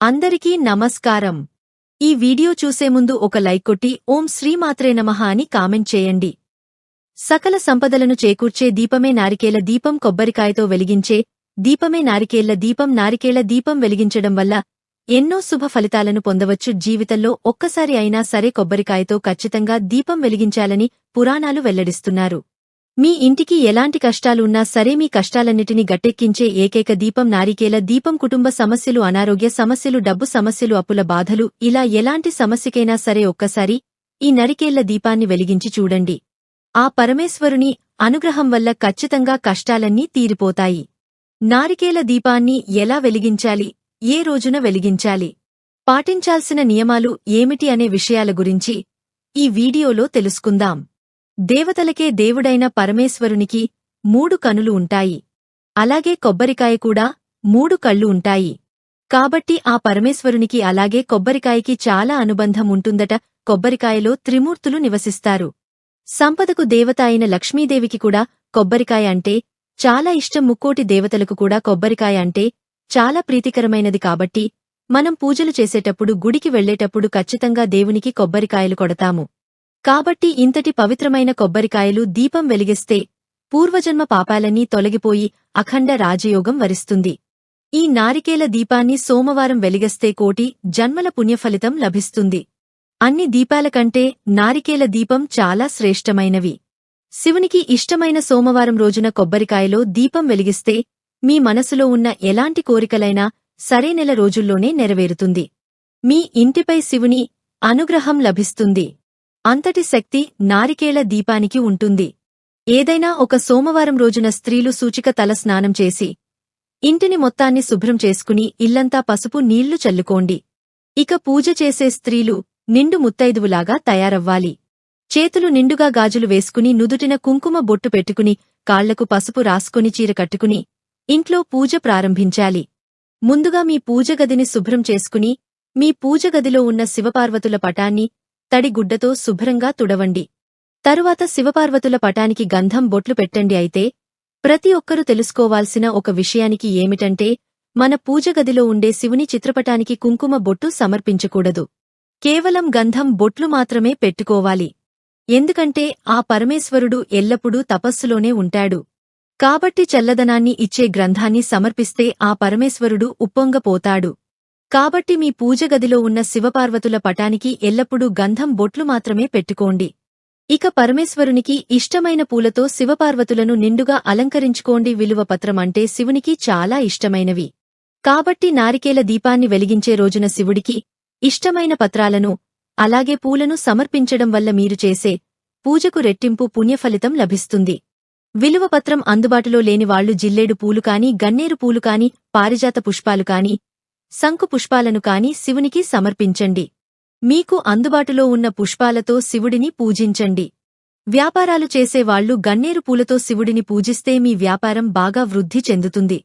అందరికీ నమస్కారం. ఈ వీడియో చూసే ముందు ఒక లైక్ కొట్టి ఓం శ్రీమాత్రే నమః అని కామెంట్ చేయండి. సకల సంపదలను చేకూర్చే దీపమే నారికేల దీపం కొబ్బరికాయతో వెలిగించే దీపమే నారికేళ్ళ దీపం నారికేళ్ళ దీపం వెలిగించడం వల్ల ఎన్నో శుభ ఫలితాలను పొందవచ్చు. జీవితంలో ఒక్కసారి అయినా సరే కొబ్బరికాయతో ఖచ్చితంగా దీపం వెలిగించాలని పురాణాలు వెల్లడిస్తున్నారు. మీ ఇంటికి ఎలాంటి కష్టాలున్నా సరే మీ కష్టాలన్నిటినీ గట్టెక్కించే ఏకైక దీపం నారికేల దీపం కుటుంబ సమస్యలు అనారోగ్య సమస్యలు డబ్బు సమస్యలు అప్పుల బాధలు ఇలా ఎలాంటి సమస్యకైనా సరే ఒక్కసారి ఈ నరికేళ్ళ దీపాన్ని వెలిగించి చూడండి. ఆ పరమేశ్వరుని అనుగ్రహం వల్ల ఖచ్చితంగా కష్టాలన్నీ తీరిపోతాయి. నారికేల దీపాన్ని ఎలా వెలిగించాలి? ఏ రోజున వెలిగించాలి? పాటించాల్సిన నియమాలు ఏమిటి అనే విషయాల గురించి ఈ వీడియోలో తెలుసుకుందాం. దేవతలకే దేవుడైన పరమేశ్వరునికి మూడు కనులు ఉంటాయి. అలాగే కొబ్బరికాయ కూడా మూడు కళ్ళు ఉంటాయి. కాబట్టి ఆ పరమేశ్వరునికి అలాగే కొబ్బరికాయకి చాలా అనుబంధం ఉంటుందట. కొబ్బరికాయలో త్రిమూర్తులు నివసిస్తారు. సంపదకు దేవత అయిన లక్ష్మీదేవికి కూడా కొబ్బరికాయ అంటే చాలా ఇష్టం. ముక్కోటి దేవతలకు కూడా కొబ్బరికాయ అంటే చాలా ప్రీతికరమైనది కాబట్టి మనం పూజలు చేసేటప్పుడు గుడికి వెళ్ళేటప్పుడు ఖచ్చితంగా దేవునికి కొబ్బరికాయలు కొడతాము. కాబట్టి ఇంతటి పవిత్రమైన కొబ్బరికాయలు దీపం వెలిగిస్తే పూర్వజన్మ పాపాలన్నీ తొలగిపోయి అఖండ రాజయోగం వరిస్తుంది. ఈ నారికేల దీపాన్ని సోమవారం వెలిగస్తే కోటి జన్మల పుణ్యఫలితం లభిస్తుంది. అన్ని దీపాల కంటే నారికేల దీపం చాలా శ్రేష్టమైనవి. శివునికి ఇష్టమైన సోమవారం రోజున కొబ్బరికాయలో దీపం వెలిగిస్తే మీ మనసులో ఉన్న ఎలాంటి కోరికలైనా సరే నెల రోజుల్లోనే నెరవేరుతుంది. మీ ఇంటిపై శివుని అనుగ్రహం లభిస్తుంది. అంతటి శక్తి నారికేళ దీపానికి ఉంటుంది. ఏదైనా ఒక సోమవారం రోజున స్త్రీలు సూచిక తల స్నానం చేసి ఇంటిని మొత్తాన్ని శుభ్రం చేసుకుని ఇల్లంతా పసుపు నీళ్ళు చల్లుకోండి. ఇక పూజ చేసే స్త్రీలు నిండు ముత్తైదువులాగా తయారవ్వాలి. చేతులు నిండుగా గాజులు వేసుకుని నుదుటిన కుంకుమ బొట్టు పెట్టుకుని కాళ్ళకు పసుపు రాసుకుని చీర కట్టుకుని ఇంట్లో పూజ ప్రారంభించాలి. ముందుగా మీ పూజగదిని శుభ్రం చేసుకుని మీ పూజగదిలో ఉన్న శివపార్వతుల పటాన్ని తడిగుడ్డతో శుభ్రంగా తుడవండి. తరువాత శివపార్వతుల పటానికి గంధం బొట్లు పెట్టండి అయితే ప్రతి ఒక్కరూ తెలుసుకోవాల్సిన ఒక విషయానికి ఏమిటంటే మన పూజగదిలో ఉండే శివుని చిత్రపటానికి కుంకుమ బొట్టు సమర్పించకూడదు. కేవలం గంధం బొట్లు మాత్రమే పెట్టుకోవాలి. ఎందుకంటే ఆ పరమేశ్వరుడు ఎల్లప్పుడూ తపస్సులోనే ఉంటాడు. కాబట్టి చల్లదనాన్ని ఇచ్చే గ్రంథాన్ని సమర్పిస్తే ఆ పరమేశ్వరుడు ఉప్పొంగపోతాడు. కాబట్టి మీ పూజగదిలో ఉన్న శివపార్వతుల పటానికి ఎల్లప్పుడూ గంధం బొట్లు మాత్రమే పెట్టుకోండి. ఇక పరమేశ్వరునికి ఇష్టమైన పూలతో శివపార్వతులను నిండుగా అలంకరించుకోండి విలువపత్రం అంటే శివునికి చాలా ఇష్టమైనవి. కాబట్టి నారికేల దీపాన్ని వెలిగించే రోజున శివుడికి ఇష్టమైన పత్రాలను అలాగే పూలను సమర్పించడం వల్ల మీరు చేసే పూజకు రెట్టింపు పుణ్యఫలితం లభిస్తుంది. విలువపత్రం అందుబాటులో లేని వాళ్ళు జిల్లేడు పూలుకాని గన్నేరు పూలు కాని పారిజాత పుష్పాలు కాని శంకు పుష్పాలను కాని శివునికి సమర్పించండి. మీకు అందుబాటులో ఉన్న పుష్పాలతో శివుడిని పూజించండి. వ్యాపారాలు చేసేవాళ్ళు గన్నేరు పూలతో శివుడిని పూజిస్తే మీ వ్యాపారం బాగా వృద్ధి చెందుతుంది.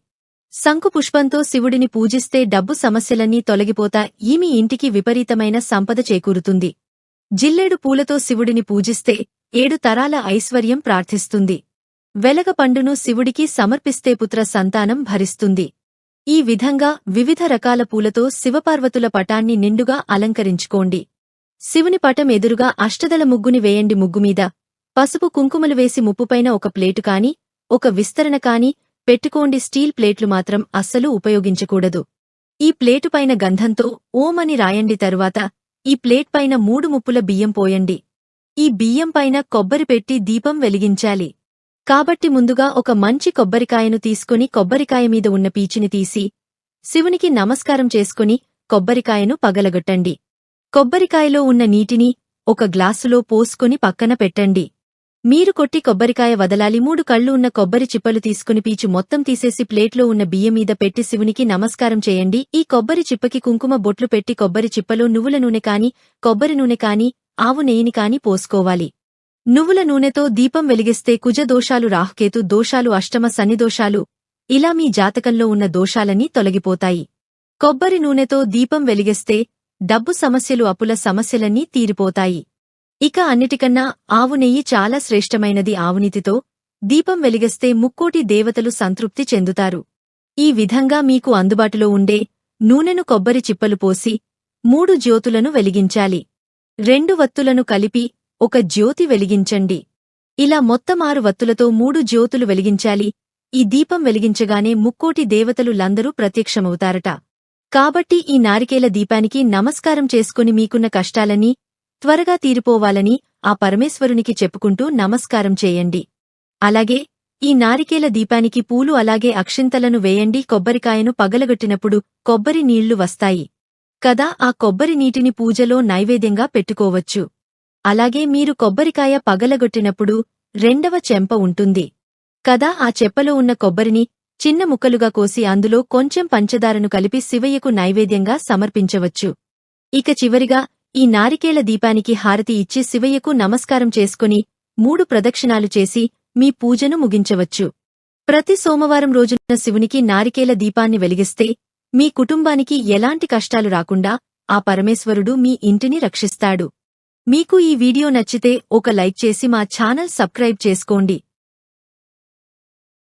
శంకు పుష్పంతో శివుడిని పూజిస్తే డబ్బు సమస్యలన్నీ తొలగిపోతా ఈమె ఇంటికి విపరీతమైన సంపద చేకూరుతుంది. జిల్లేడు పూలతో శివుడిని పూజిస్తే ఏడు తరాల ఐశ్వర్యం ప్రార్థిస్తుంది. వెలగ పండును శివుడికి సమర్పిస్తే పుత్ర సంతానం భరిస్తుంది. ఈ విధంగా వివిధ రకాల పూలతో శివపార్వతుల పటాన్ని నిండుగా అలంకరించుకోండి. శివుని పటం ఎదురుగా అష్టదల ముగ్గుని వేయండి. ముగ్గుమీద పసుపు కుంకుమలు వేసి ముప్పుపైన ఒక ప్లేటు కాని ఒక విస్తరణ కాని పెట్టుకోండి. స్టీల్ ప్లేట్లు మాత్రం అస్సలు ఉపయోగించకూడదు. ఈ ప్లేటుపైన గంధంతో ఓమని రాయండి. తరువాత ఈ ప్లేట్పైన మూడు ముప్పుల బియ్యం పోయండి. ఈ బియ్యం పైన కొబ్బరి పెట్టి దీపం వెలిగించాలి. కాబట్టి ముందుగా ఒక మంచి కొబ్బరికాయను తీసుకుని కొబ్బరికాయ మీద ఉన్న పీచుని తీసి శివునికి నమస్కారం చేసుకుని కొబ్బరికాయను పగలగొట్టండి. కొబ్బరికాయలో ఉన్న నీటిని ఒక గ్లాసులో పోసుకుని పక్కన పెట్టండి. మీరు కొట్టి కొబ్బరికాయ వదలాలి మూడు కళ్ళు ఉన్న కొబ్బరి చిప్పలు తీసుకుని పీచు మొత్తం తీసేసి ప్లేట్లో ఉన్న బియ్యం మీద పెట్టి శివునికి నమస్కారం చేయండి. ఈ కొబ్బరి చిప్పకి కుంకుమ బొట్లు పెట్టి కొబ్బరి చిప్పలో నువ్వుల నూనె కాని కొబ్బరి నూనె కాని ఆవు నెయ్యిని కాని పోసుకోవాలి. నువ్వుల నూనెతో దీపం వెలిగిస్తే కుజదోషాలు రాహ్కేతు రాహుకేతు దోషాలు అష్టమ సన్నిదోషాలు ఇలా మీ జాతకంలో ఉన్న దోషాలన్నీ తొలగిపోతాయి. కొబ్బరి నూనెతో దీపం వెలిగిస్తే డబ్బు సమస్యలు అప్పుల సమస్యలన్నీ తీరిపోతాయి. ఇక అన్నిటికన్నా ఆవు నెయ్యి చాలా శ్రేష్టమైనది. ఆవునితితో దీపం వెలిగిస్తే ముక్కోటి దేవతలు సంతృప్తి చెందుతారు. ఈ విధంగా మీకు అందుబాటులో ఉండే నూనెను కొబ్బరి చిప్పలు పోసి మూడు జ్యోతులను వెలిగించాలి. రెండు వత్తులను కలిపి ఒక జ్యోతి వెలిగించండి. ఇలా మొత్తమారు వత్తులతో మూడు జ్యోతులు వెలిగించాలి. ఈ దీపం వెలిగించగానే ముక్కోటి దేవతలు లందరూ ప్రత్యక్షమవుతారట. కాబట్టి ఈ నారికేల దీపానికి నమస్కారం చేసుకుని మీకున్న కష్టాలనీ త్వరగా తీరిపోవాలని ఆ పరమేశ్వరునికి చెప్పుకుంటూ నమస్కారం చేయండి. అలాగే ఈ నారికేల దీపానికి పూలు అలాగే అక్షింతలను వేయండి. కొబ్బరికాయను పగలగొట్టినప్పుడు కొబ్బరి నీళ్ళు వస్తాయి. కదా ఆ కొబ్బరి నీటిని పూజలో నైవేద్యంగా పెట్టుకోవచ్చు. అలాగే మీరు కొబ్బరికాయ పగలగొట్టినప్పుడు రెండవ చెంప ఉంటుంది. కదా ఆ చెప్పలో ఉన్న కొబ్బరిని చిన్న ముక్కలుగా కోసి అందులో కొంచెం పంచదారను కలిపి శివయ్యకు నైవేద్యంగా సమర్పించవచ్చు. ఇక చివరిగా ఈ నారికేల దీపానికి హారతి ఇచ్చి శివయ్యకు నమస్కారం చేసుకుని మూడు ప్రదక్షిణాలు చేసి మీ పూజను ముగించవచ్చు. ప్రతి సోమవారం రోజున శివునికి నారికేల దీపాన్ని వెలిగిస్తే మీ కుటుంబానికి ఎలాంటి కష్టాలు రాకుండా ఆ పరమేశ్వరుడు మీ ఇంటిని రక్షిస్తాడు. మీకు ఈ వీడియో నచ్చితే ఒక లైక్ చేసి మా ఛానల్ సబ్స్క్రైబ్ చేసుకోండి.